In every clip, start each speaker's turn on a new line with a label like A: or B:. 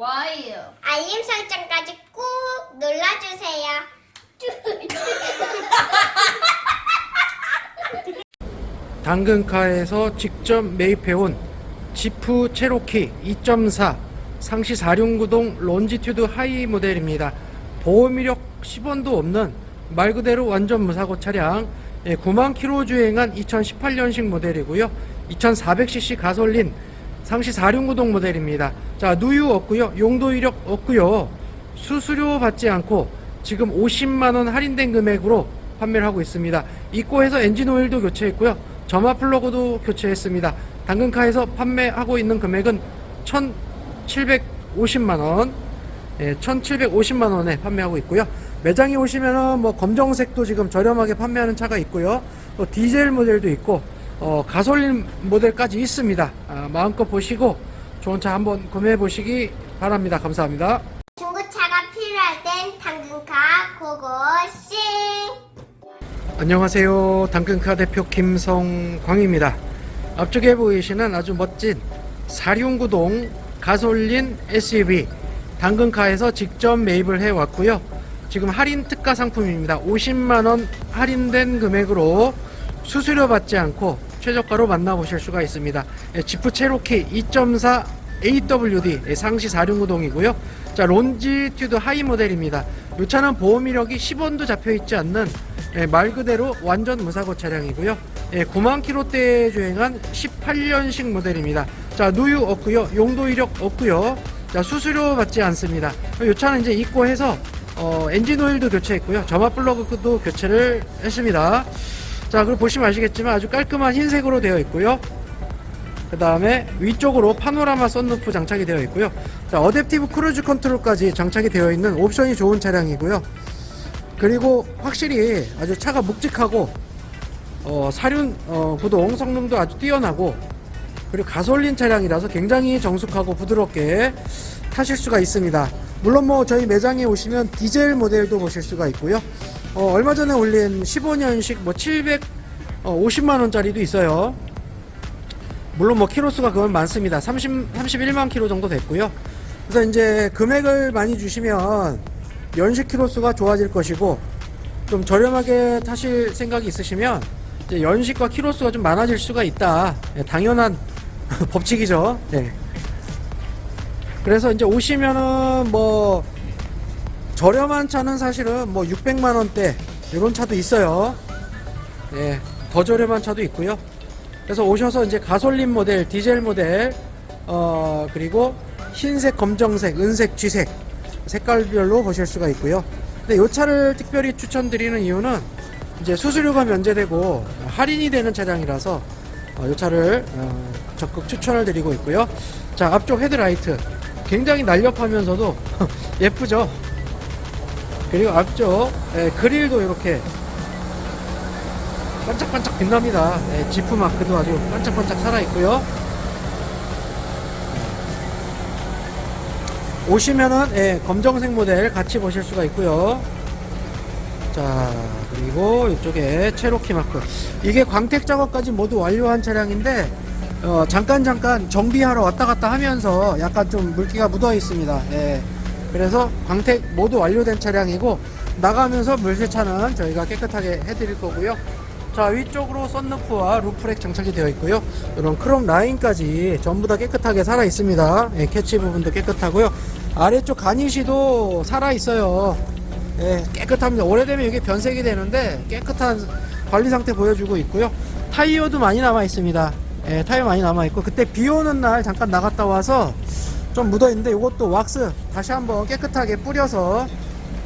A: 좋아요.
B: 알림 설정까지 꾹 눌러주세요.
C: 당근카에서 직접 매입해온 지프 체로키 2.4 상시 4륜구동 론지튜드 하이 모델입니다. 보호미력 10원도 없는 말 그대로 완전 무사고 차량 9만 킬로 주행한 2018년식 모델이고요. 2400cc 가솔린 상시 4륜구동 모델입니다. 자 누유 없고요. 용도 이력 없고요. 수수료 받지 않고 지금 50만 원 할인된 금액으로 판매를 하고 있습니다. 입고해서 엔진 오일도 교체했고요. 점화 플러그도 교체했습니다. 당근카에서 판매하고 있는 금액은 1,750만 원, 예, 1,750만 원에 판매하고 있고요. 매장에 오시면은 뭐 검정색도 지금 저렴하게 판매하는 차가 있고요. 또 디젤 모델도 있고, 어, 가솔린 모델까지 있습니다. 아, 마음껏 보시고 좋은 차 한번 구매해 보시기 바랍니다. 감사합니다.
B: 중고차가 필요할 땐 당근카 고고싱!
C: 안녕하세요. 당근카 대표 김성광입니다. 앞쪽에 보이시는 아주 멋진 사륜구동 가솔린 SUV 당근카에서 직접 매입을 해 왔고요. 지금 할인 특가 상품입니다. 50만원 할인된 금액으로 수수료 받지 않고 최저가로 만나보실 수가 있습니다. 예, 지프 체로키 2.4 AWD 예, 상시 4륜구동이고요. 자, 론지튜드 하이 모델입니다. 이 차는 보험 이력이 10원도 잡혀 있지 않는 예, 말 그대로 완전 무사고 차량이고요. 예, 9만 킬로대 주행한 18년식 모델입니다. 자, 누유 없고요. 용도 이력 없고요. 자, 수수료 받지 않습니다. 이 차는 이제 입고해서 어, 엔진 오일도 교체했고요. 점화 플러그도 교체를 했습니다. 자, 그리고 보시면 아시겠지만 아주 깔끔한 흰색으로 되어 있고요. 그 다음에 위쪽으로 파노라마 썬루프 장착이 되어 있고요. 자, 어댑티브 크루즈 컨트롤까지 장착이 되어 있는 옵션이 좋은 차량이고요. 그리고 확실히 아주 차가 묵직하고 어, 사륜 어, 구동 성능도 아주 뛰어나고 그리고 가솔린 차량이라서 굉장히 정숙하고 부드럽게 타실 수가 있습니다. 물론 뭐 저희 매장에 오시면 디젤 모델도 보실 수가 있고요. 어, 얼마 전에 올린 15년식 뭐 750만 원짜리도 있어요. 물론 뭐 키로수가 그건 많습니다. 30, 31만 키로 정도 됐고요. 그래서 이제 금액을 많이 주시면 연식 키로수가 좋아질 것이고 좀 저렴하게 타실 생각이 있으시면 연식과 키로수가 좀 많아질 수가 있다. 예, 당연한 법칙이죠. 네. 그래서 이제 오시면은 뭐 저렴한 차는 사실은 뭐 600만 원대 이런 차도 있어요. 예, 더 저렴한 차도 있고요. 그래서 오셔서 이제 가솔린 모델, 디젤 모델, 어, 그리고 흰색, 검정색, 은색, 쥐색 색깔별로 보실 수가 있고요. 근데 이 차를 특별히 추천드리는 이유는 이제 수수료가 면제되고 할인이 되는 차량이라서 어, 이 차를 어, 적극 추천을 드리고 있고요. 자, 앞쪽 헤드라이트 굉장히 날렵하면서도 예쁘죠. 그리고 앞쪽 예, 그릴도 이렇게 반짝반짝 빛납니다. 예, 지프 마크도 아주 반짝반짝 살아있고요. 오시면은 예, 검정색 모델 같이 보실 수가 있고요. 자 그리고 이쪽에 체로키 마크 이게 광택 작업까지 모두 완료한 차량인데 어, 잠깐 잠깐 정비하러 왔다 갔다 하면서 약간 좀 물기가 묻어 있습니다. 예. 그래서 광택 모두 완료된 차량이고 나가면서 물세차는 저희가 깨끗하게 해드릴 거고요. 자 위쪽으로 썬루프와 루프렉 장착이 되어 있고요. 이런 크롬 라인까지 전부 다 깨끗하게 살아 있습니다. 예, 캐치 부분도 깨끗하고요. 아래쪽 가니시도 살아 있어요. 예, 깨끗합니다. 오래되면 이게 변색이 되는데 깨끗한 관리 상태 보여주고 있고요. 타이어도 많이 남아 있습니다. 예, 타이어 많이 남아 있고 그때 비 오는 날 잠깐 나갔다 와서 좀 묻어 있는데 이것도 왁스 다시 한번 깨끗하게 뿌려서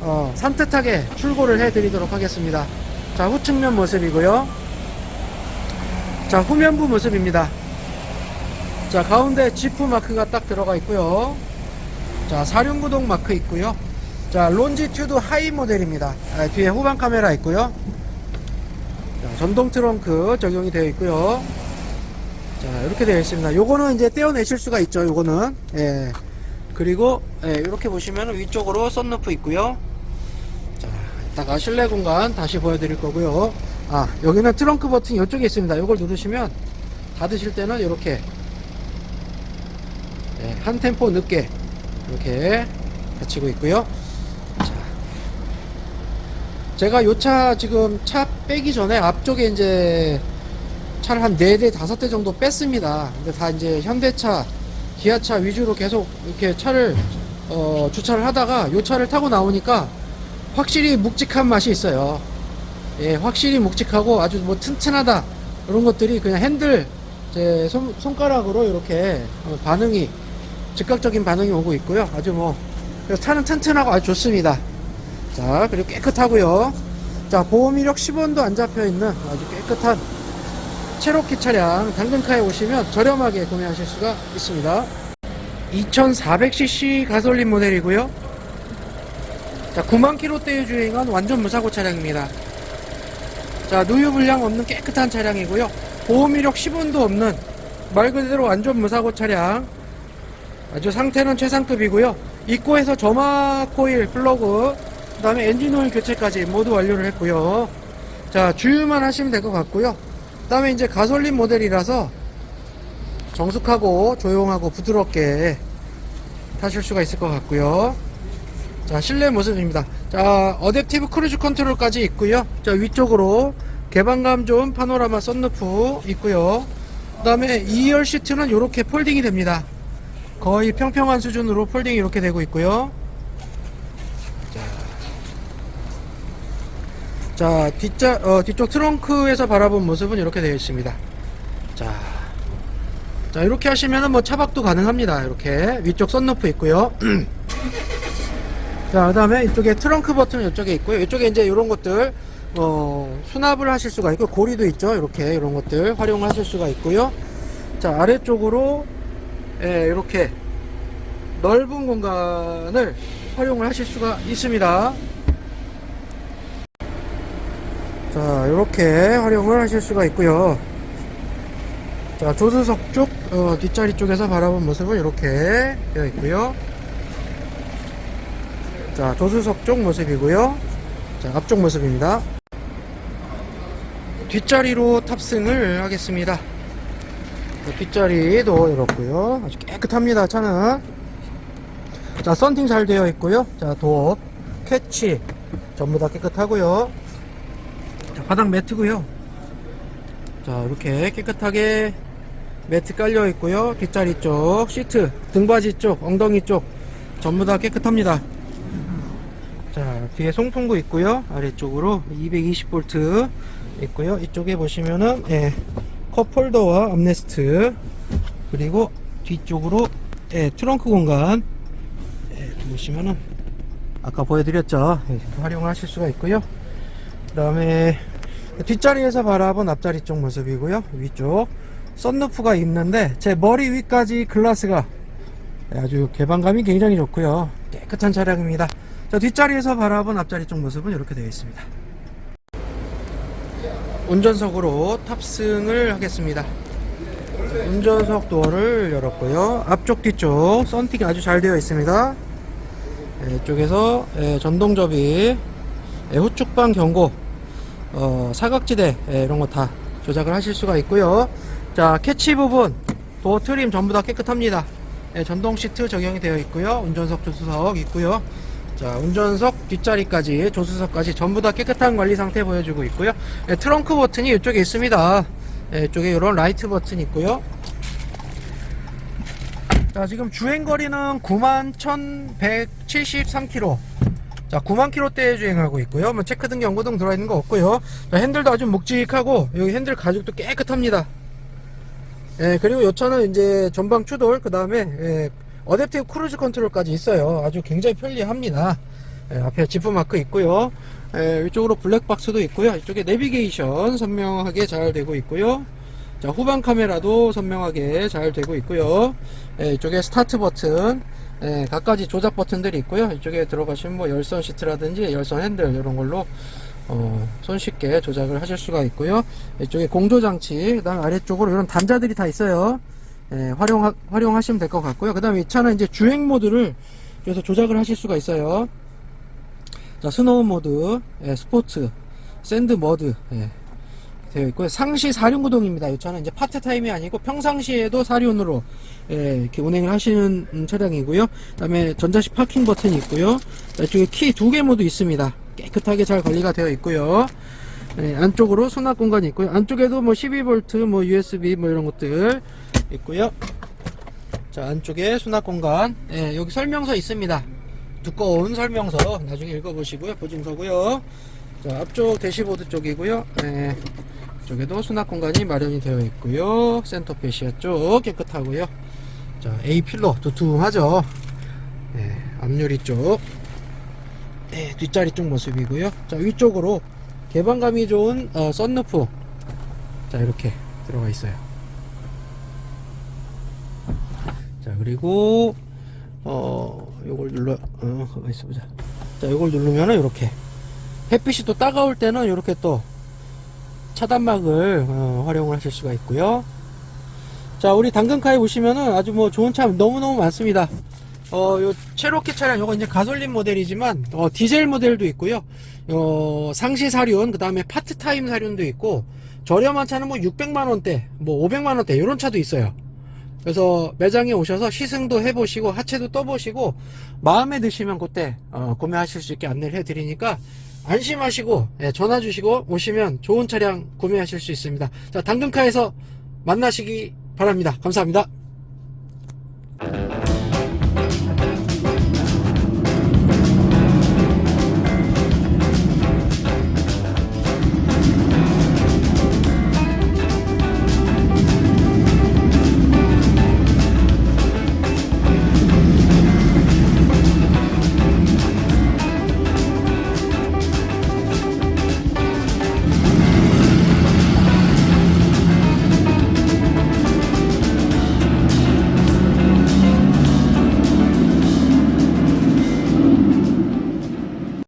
C: 어, 산뜻하게 출고를 해 드리도록 하겠습니다. 자, 후측면 모습이고요. 자, 후면부 모습입니다. 자, 가운데 지프 마크가 딱 들어가 있고요. 자, 사륜구동 마크 있고요. 자, 론지튜드 하이 모델입니다. 아, 뒤에 후방 카메라 있고요. 자, 전동 트렁크 적용이 되어 있고요. 자, 이렇게 되어 있습니다. 요거는 이제 떼어내실 수가 있죠. 요거는. 예. 그리고 예, 이렇게 보시면 위쪽으로 썬루프 있고요. 자, 이따가 실내 공간 다시 보여드릴 거고요. 아, 여기는 트렁크 버튼이 이쪽에 있습니다. 이걸 누르시면 닫으실 때는 이렇게 예, 한 템포 늦게 이렇게 닫히고 있고요. 자, 제가 요 차 지금 차 빼기 전에 앞쪽에 이제 차를 한 4대, 5대 정도 뺐습니다. 근데 다 이제 현대차, 기아차 위주로 계속 이렇게 차를 어, 주차를 하다가 요 차를 타고 나오니까 확실히 묵직한 맛이 있어요. 예, 확실히 묵직하고 아주 뭐 튼튼하다. 이런 것들이 그냥 핸들 제 손, 손가락으로 이렇게 어, 반응이 즉각적인 반응이 오고 있고요. 아주 뭐 차는 튼튼하고 아주 좋습니다. 자, 그리고 깨끗하고요. 자, 보험 이력 10원도 안 잡혀 있는 아주 깨끗한 체로키 차량 당근카에 오시면 저렴하게 구매하실 수가 있습니다. 2400cc 가솔린 모델이고요. 자, 9만 킬로대에 주행한 완전 무사고 차량입니다. 자, 누유 불량 없는 깨끗한 차량이고요. 보험 이력 10원도 없는 말 그대로 완전 무사고 차량. 아주 상태는 최상급이고요. 입고에서 점화 코일 플러그, 그 다음에 엔진 오일 교체까지 모두 완료를 했고요. 자, 주유만 하시면 될 것 같고요. 그 다음에 이제 가솔린 모델이라서 정숙하고 조용하고 부드럽게 타실 수가 있을 것 같고요. 자, 실내 모습입니다. 자, 어댑티브 크루즈 컨트롤까지 있고요. 자, 위쪽으로 개방감 좋은 파노라마 썬루프 있고요. 그 다음에 2열 시트는 이렇게 폴딩이 됩니다. 거의 평평한 수준으로 폴딩이 이렇게 되고 있고요. 자, 뒷자, 어, 뒤쪽 트렁크에서 바라본 모습은 이렇게 되어 있습니다. 자, 자, 이렇게 하시면은 뭐 차박도 가능합니다. 이렇게 위쪽 썬루프 있고요. 자, 그 다음에 이쪽에 트렁크 버튼은 이쪽에 있고요. 이쪽에 이제 이런 것들, 어, 수납을 하실 수가 있고, 고리도 있죠. 이렇게, 이런 것들 활용하실 수가 있고요. 자, 아래쪽으로, 예, 이렇게 넓은 공간을 활용을 하실 수가 있습니다. 자, 이렇게 활용을 하실 수가 있고요. 자, 조수석 쪽, 어, 뒷자리 쪽에서 바라본 모습은 이렇게 되어 있고요. 자, 조수석 쪽 모습이고요. 자, 앞쪽 모습입니다. 뒷자리로 탑승을 하겠습니다. 자, 뒷자리도 이렇고요. 아주 깨끗합니다, 차는. 자, 썬팅 잘 되어 있고요. 자, 도어, 캐치 전부 다 깨끗하고요. 자, 바닥 매트고요. 자, 이렇게 깨끗하게 매트 깔려 있고요. 뒷자리 쪽, 시트, 등받이 쪽, 엉덩이 쪽 전부 다 깨끗합니다. 자, 뒤에 송풍구 있고요. 아래쪽으로 220V 있고요. 이쪽에 보시면은 예, 컵홀더와 암레스트 그리고 뒤쪽으로 예, 트렁크 공간 예, 보시면은 아까 보여드렸죠. 예, 활용을 하실 수가 있고요. 그 다음에 뒷자리에서 바라본 앞자리 쪽 모습이고요. 위쪽 썬루프가 있는데 제 머리 위까지 글라스가 아주 개방감이 굉장히 좋고요. 깨끗한 차량입니다. 자, 뒷자리에서 바라본 앞자리 쪽 모습은 이렇게 되어 있습니다. 운전석으로 탑승을 하겠습니다. 운전석 도어를 열었고요. 앞쪽 뒤쪽 썬팅이 아주 잘 되어 있습니다. 예, 이쪽에서 예, 전동 접이 예, 후측방 경고 어, 사각지대 예, 이런 거 다 조작을 하실 수가 있고요. 자 캐치 부분 도어 트림 전부 다 깨끗합니다. 예, 전동 시트 적용이 되어 있고요. 운전석 조수석 있고요. 자 운전석 뒷자리까지 조수석까지 전부 다 깨끗한 관리 상태 보여주고 있고요. 예, 트렁크 버튼이 이쪽에 있습니다. 예, 이쪽에 이런 라이트 버튼 있고요. 자 지금 주행거리는 91,173km 자 9만 킬로대에 주행하고 있고요. 뭐 체크등 경고등 들어있는 거 없고요. 자, 핸들도 아주 묵직하고 여기 핸들 가죽도 깨끗합니다. 예 그리고 이 차는 이제 전방 추돌 그 다음에 예, 어댑티브 크루즈 컨트롤까지 있어요. 아주 굉장히 편리합니다. 예, 앞에 지프 마크 있고요. 예, 이쪽으로 블랙박스도 있고요. 이쪽에 내비게이션 선명하게 잘 되고 있고요. 자 후방 카메라도 선명하게 잘 되고 있고요. 예, 이쪽에 스타트 버튼 예, 각가지 조작 버튼들이 있고요. 이쪽에 들어가시면 뭐 열선 시트라든지 열선 핸들 이런 걸로 어, 손쉽게 조작을 하실 수가 있고요. 이쪽에 공조 장치 그다음 아래쪽으로 이런 단자들이 다 있어요. 예, 활용 활용하시면 될 것 같고요. 그다음에 이 차는 이제 주행 모드를 그래서 조작을 하실 수가 있어요. 자 스노우 모드 예, 스포츠 샌드 머드 예, 되어 있고요. 상시 사륜구동입니다. 이 차는 이제 파트타임이 아니고 평상시에도 사륜으로 예, 이렇게 운행을 하시는 음, 차량이고요. 그다음에 전자식 파킹 버튼이 있고요. 자, 이쪽에 키 두 개 모두 있습니다. 깨끗하게 잘 관리가 되어 있고요. 예, 안쪽으로 수납 공간이 있고요. 안쪽에도 뭐 12V, 뭐 USB 뭐 이런 것들 있고요. 자, 안쪽에 수납 공간. 예, 여기 설명서 있습니다. 두꺼운 설명서 나중에 읽어보시고요. 보증서고요. 자, 앞쪽 대시보드 쪽이고요. 예, 이 쪽에도 수납 공간이 마련이 되어 있고요. 센터 페시아 쪽 깨끗하고요. 자, A 필러 두툼하죠. 예, 앞유리 쪽. 네, 뒷자리 쪽 모습이고요. 자, 위쪽으로 개방감이 좋은 어, 썬루프. 자, 이렇게 들어가 있어요. 자, 그리고 어, 요걸 눌러 어, 가만 있어 보자. 자, 요걸 누르면은 이렇게 햇빛이 또 따가울 때는 이렇게 또 차단막을 어, 활용을 하실 수가 있고요. 자, 우리 당근카에 보시면은 아주 뭐 좋은 차 너무너무 많습니다. 어, 요 체로키 차량 요거 이제 가솔린 모델이지만 어, 디젤 모델도 있고요. 어, 상시 사륜 그 다음에 파트타임 사륜도 있고 저렴한 차는 뭐 600만 원대, 뭐 500만 원대 이런 차도 있어요. 그래서 매장에 오셔서 시승도 해보시고 하체도 떠보시고 마음에 드시면 그때 어, 구매하실 수 있게 안내를 해드리니까 안심하시고 예, 전화 주시고 오시면 좋은 차량 구매하실 수 있습니다. 자 당근카에서 만나시기 바랍니다. 감사합니다.